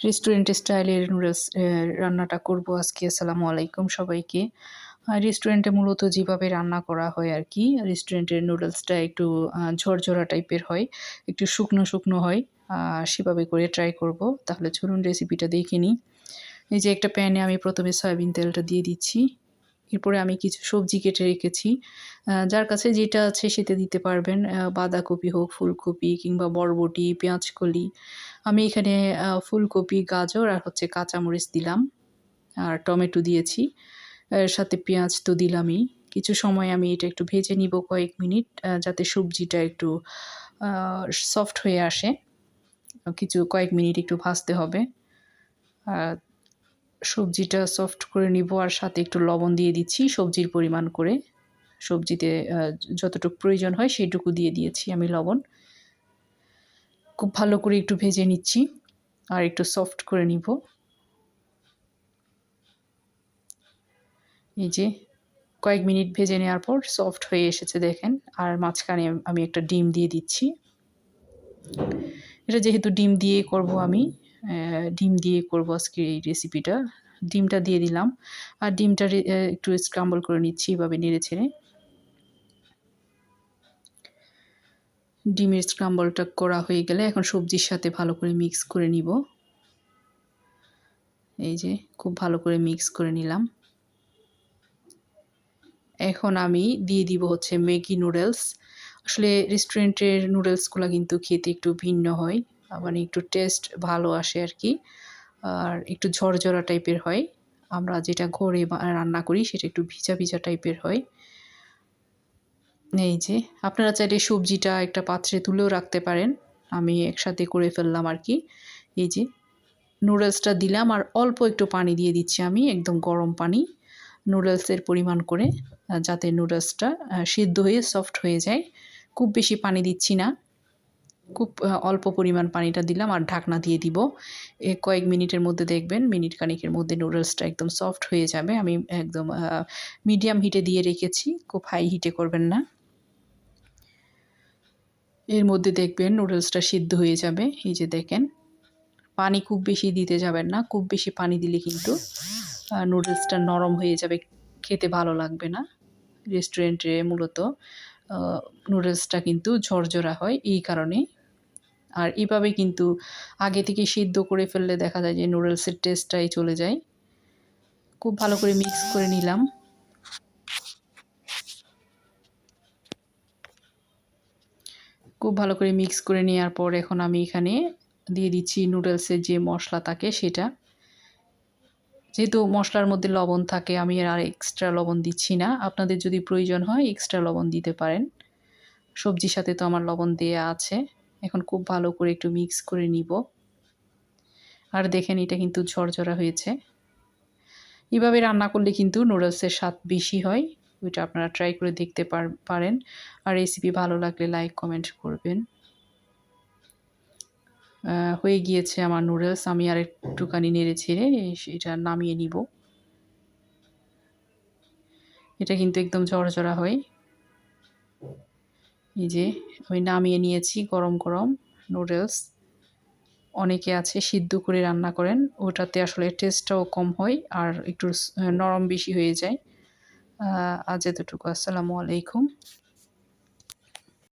Restaurant স্টাইলের noodles রান্নাটা করব আজকে। আসসালামু আলাইকুম সবাইকে। রেস্টুরেন্টে মূলত যেভাবে রান্না করা হয় আর কি রেস্টুরেন্টের নুডলসটা একটু ঝরঝরা টাইপের হয়, একটু শুকনো শুকনো হয় সেভাবে করে ট্রাই করব। তাহলে চলুন রেসিপিটা দেখে নিই। এই যে একটা প্যানে আমি প্রথমে সয়াবিন তেলটা দিয়ে দিচ্ছি। এরপরে আমি কিছু সবজি কেটে রেখেছি। যার কাছে যেটা আছে সেটা দিতে পারবেন। বাঁধাকপি হোক, ফুলকপি কিংবা বরবটি, পেঁয়াজকলি। আমি এখানে ফুলকপি, গাজর আর হচ্ছে কাঁচামরিচ দিলাম। আর টমেটো দিয়েছি। এর সাথে পেঁয়াজ তো দিলামই। কিছু সময় আমি এটা একটু ভেজে নিব কয়েক মিনিট যাতে সবজিটা একটু সফট হয়ে আসে। কিছু কয়েক মিনিট একটু ভাজতে হবে। সবজিটা সফট করে নিব আর সাথে একটু লবণ দিয়ে দিচ্ছি সবজির পরিমাণ করে। সবজিতে যতটুকু প্রয়োজন হয় সেইটুকু দিয়ে দিয়েছি আমি লবণ। খুব ভালো করে একটু ভেজে নিচ্ছি আর একটু সফট করে নিব। এই যে, কয়েক মিনিট ভেজে নেওয়ার পর সফট হয়ে এসেছে দেখেন। আর মাঝখানে আমি একটা ডিম দিয়ে দিচ্ছি। এটা যেহেতু ডিম দিয়ে করব আমি ডিম দিয়ে করব আজকে এই রেসিপিটা ডিমটা দিয়ে দিলাম। আর ডিমটা একটু স্ক্রাম্বল করে নিচ্ছি এভাবে নেড়ে ছেড়ে। ডিমের স্ক্রাম্বলটা করা হয়ে গেলে এখন সবজির সাথে ভালো করে মিক্স করে নিব। এই যে, খুব ভালো করে মিক্স করে নিলাম। এখন আমি দিয়ে দিব হচ্ছে ম্যাগি নুডলস। আসলে রেস্টুরেন্টের নুডলসগুলো কিন্তু খেতে একটু ভিন্ন হয়। মানে একটু টেস্ট ভালো আসে আর কি আর একটু ঝরঝরা টাইপের হয়। আমরা যেটা ঘরে রান্না করি সেটা একটু ভিজা ভিজা টাইপের হয়। এই যে, আপনারা চাইলে সবজিটা একটা পাত্রে তুলেও রাখতে পারেন। আমি একসাথে করে ফেললাম আর কি এই যে নুডলসটা দিলাম আর অল্প একটু পানি দিয়ে দিচ্ছি আমি, একদম গরম পানি। নুডলসের পরিমাণ করে যাতে নুডলসটা সিদ্ধ হয়ে সফট হয়ে যায়। খুব বেশি পানি দিচ্ছি না। খুব অল্প পরিমাণ পানিটা দিলাম আর ঢাকনা দিয়ে দিব। কয়েক মিনিটের মধ্যে দেখবেন মিনিট খানিকের মধ্যে নুডলসটা একদম সফট হয়ে যাবে। আমি একদম মিডিয়াম হিটে দিয়ে রেখেছি, খুব হাই হিটে করবেন না। এর মধ্যে দেখবেন নুডলসটা সিদ্ধ হয়ে যাবে, এই যে দেখেন। পানি খুব বেশি দিতে যাবেন না, খুব বেশি পানি দিলে কিন্তু নুডলসটা নরম হয়ে যাবে, খেতে ভালো লাগবে না। রেস্টুরেন্টে মূলত নুডলসটা কিন্তু ঝরঝরা হয়, এই কারণে আর এভাবে কিন্তু আগে থেকে সিদ্ধ করে ফেললে দেখা যায় যে নুডলসের টেস্টটাই চলে যায়। খুব ভালো করে মিক্স করে নিলাম। খুব ভালো করে মিক্স করে নেওয়ার পর এখন আমি এখানে দিয়ে দিচ্ছি নুডলসের যে মশলা থাকে সেটা। যেহেতু মশলার মধ্যে লবণ থাকে, আমি আর এক্সট্রা লবণ দিচ্ছি না। আপনাদের যদি প্রয়োজন হয় এক্সট্রা লবণ দিতে পারেন। সবজির সাথে তো আমার লবণ দেয়া আছে। এখন খুব ভালো করে একটু মিক্স করে নিব। আর দেখেন এটা কিন্তু ঝরঝরা হয়েছে। এভাবে রান্না করলে কিন্তু নুডলসের স্বাদ বেশি হয়, ওইটা আপনারা ট্রাই করে দেখতে পারেন। আর রেসিপি ভালো লাগলে লাইক কমেন্ট করবেন। হয়ে গিয়েছে আমার নুডলস, আমি আর একটুখানি নেড়ে ছেড়ে এটা নামিয়ে নিব। এটা কিন্তু একদম ঝরঝরা হয়। এই যে আমি নামিয়ে নিয়েছি গরম গরম নুডলস অনেকে আছে সিদ্ধ করে রান্না করেন, ওটাতে আসলে টেস্টটাও কম হয় আর একটু নরম বেশি হয়ে যায়। আজ এতটুকু। আসসালামু আলাইকুম।